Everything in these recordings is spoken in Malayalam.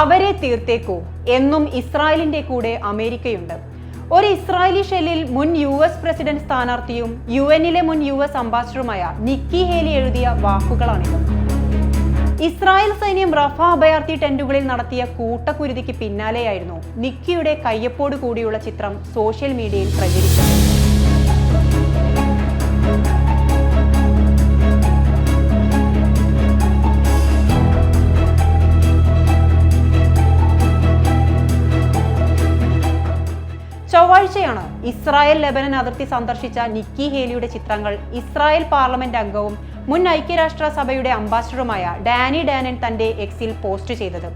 അവരെ തീർത്തേക്കൂ എന്നും ഇസ്രായേലിന്റെ കൂടെ അമേരിക്കയുണ്ട്. ഒരു ഇസ്രായേലി ഷെല്ലിൽ മുൻ യു എസ് പ്രസിഡന്റ് സ്ഥാനാർത്ഥിയും യു എന്നിലെ മുൻ യു എസ് അംബാസിഡറുമായ നിക്കി ഹേലി എഴുതിയ വാക്കുകളാണിത്. ഇസ്രായേൽ സൈന്യം റഫ അഭയാർത്ഥി ടെന്റുകളിൽ നടത്തിയ കൂട്ടക്കുരുതിക്ക് പിന്നാലെയായിരുന്നു നിക്കിയുടെ കയ്യപ്പോട് കൂടിയുള്ള ചിത്രം സോഷ്യൽ മീഡിയയിൽ പ്രചരിച്ചത്. ചൊവ്വാഴ്ചയാണ് ഇസ്രായേൽ ലെബനൻ അതിർത്തി സന്ദർശിച്ച നിക്കി ഹേലിയുടെ ചിത്രങ്ങൾ ഇസ്രായേൽ പാർലമെന്റ് അംഗവും മുൻ ഐക്യരാഷ്ട്ര സഭയുടെ അംബാസിഡറുമായ ഡാനി ഡാനൻ തന്റെ എക്സിൽ പോസ്റ്റ് ചെയ്തത്.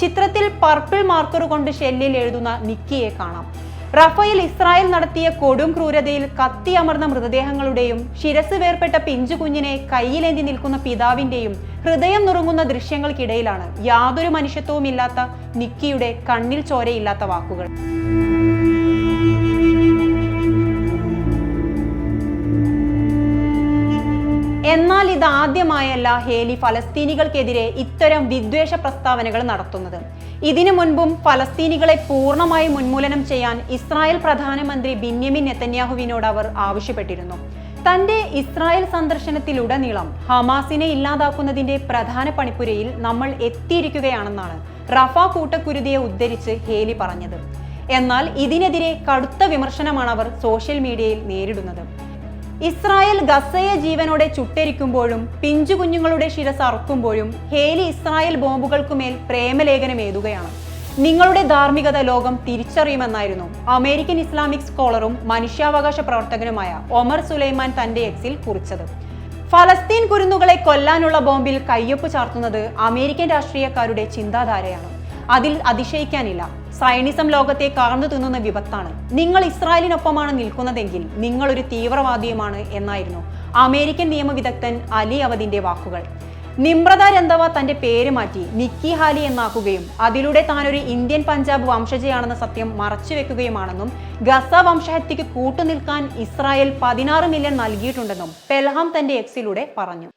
ചിത്രത്തിൽ പർപ്പിൾ മാർക്കർ കൊണ്ട് ഷെല്ലിൽ എഴുതുന്ന നിക്കിയെ കാണാം. റഫേൽ ഇസ്രായേൽ നടത്തിയ കൊടും ക്രൂരതയിൽ കത്തിയമർന്ന മൃതദേഹങ്ങളുടെയും ശിരസ് വേർപെട്ട പിഞ്ചു കുഞ്ഞിനെ കയ്യിലേന്തി നിൽക്കുന്ന പിതാവിന്റെയും ഹൃദയം നുറുങ്ങുന്ന ദൃശ്യങ്ങൾക്കിടയിലാണ് യാതൊരു മനുഷ്യത്വവും ഇല്ലാത്ത നിക്കിയുടെ കണ്ണിൽ ചോരയില്ലാത്ത വാക്കുകൾ. എന്നാൽ ഇത് ആദ്യമായല്ല ഹേലി ഫലസ്തീനികൾക്കെതിരെ ഇത്തരം വിദ്വേഷ പ്രസ്താവനകൾ നടത്തുന്നത്. ഇതിനു മുൻപും ഫലസ്തീനികളെ പൂർണമായി ഉന്മൂലനം ചെയ്യാൻ ഇസ്രായേൽ പ്രധാനമന്ത്രി ബിന്യമിൻ നെത്തന്യാഹുവിനോട് അവർ ആവശ്യപ്പെട്ടിരുന്നു. തന്റെ ഇസ്രായേൽ സന്ദർശനത്തിലുടനീളം ഹമാസിനെ ഇല്ലാതാക്കുന്നതിന്റെ പ്രധാന പണിപ്പുരയിൽ നമ്മൾ എത്തിയിരിക്കുകയാണെന്നാണ് റഫ കൂട്ടക്കുരുതിയെ ഉദ്ധരിച്ച് ഹേലി പറഞ്ഞത്. എന്നാൽ ഇതിനെതിരെ കടുത്ത വിമർശനമാണ് അവർ സോഷ്യൽ മീഡിയയിൽ നേരിടുന്നത്. ഇസ്രായേൽ ഗസയെ ജീവനോടെ ചുട്ടരിക്കുമ്പോഴും പിഞ്ചു കുഞ്ഞുങ്ങളുടെ ശിരസ് അറുക്കുമ്പോഴും ഹേലി ഇസ്രായേൽ ബോംബുകൾക്കുമേൽ പ്രേമലേഖനം എഴുതുകയാണ്. നിങ്ങളുടെ ധാർമ്മികത ലോകം തിരിച്ചറിയുമെന്നായിരുന്നു അമേരിക്കൻ ഇസ്ലാമിക് സ്കോളറും മനുഷ്യാവകാശ പ്രവർത്തകനുമായ ഒമർ സുലൈമാൻ തന്റെ എക്സിൽ കുറിച്ചത്. ഫലസ്തീൻ കുരുന്നുകളെ കൊല്ലാനുള്ള ബോംബിൽ കയ്യൊപ്പ് ചാർത്തുന്നത് അമേരിക്കൻ രാഷ്ട്രീയക്കാരുടെ ചിന്താധാരയാണ്. അതിൽ അതിശയിക്കാനില്ല. സൈനിസം ലോകത്തെ കാർന്നു തിന്നുന്ന വിപത്താണ്. നിങ്ങൾ ഇസ്രായേലിനൊപ്പമാണ് നിൽക്കുന്നതെങ്കിൽ നിങ്ങൾ ഒരു തീവ്രവാദിയുമാണ് എന്നായിരുന്നു അമേരിക്കൻ നിയമവിദഗ്ധൻ അലി അവദിന്റെ വാക്കുകൾ. നിമ്രത രന്ധവ തന്റെ പേര് മാറ്റി നിക്കി ഹാലി എന്നാക്കുകയും അതിലൂടെ താനൊരു ഇന്ത്യൻ പഞ്ചാബ് വംശജയാണെന്ന സത്യം മറച്ചുവെക്കുകയുമാണെന്നും ഗസ വംശഹത്യക്ക് കൂട്ടുനിൽക്കാൻ ഇസ്രായേൽ പതിനാറ് മില്യൺ നൽകിയിട്ടുണ്ടെന്നും പെൽഹാം തന്റെ എക്സിലൂടെ പറഞ്ഞു.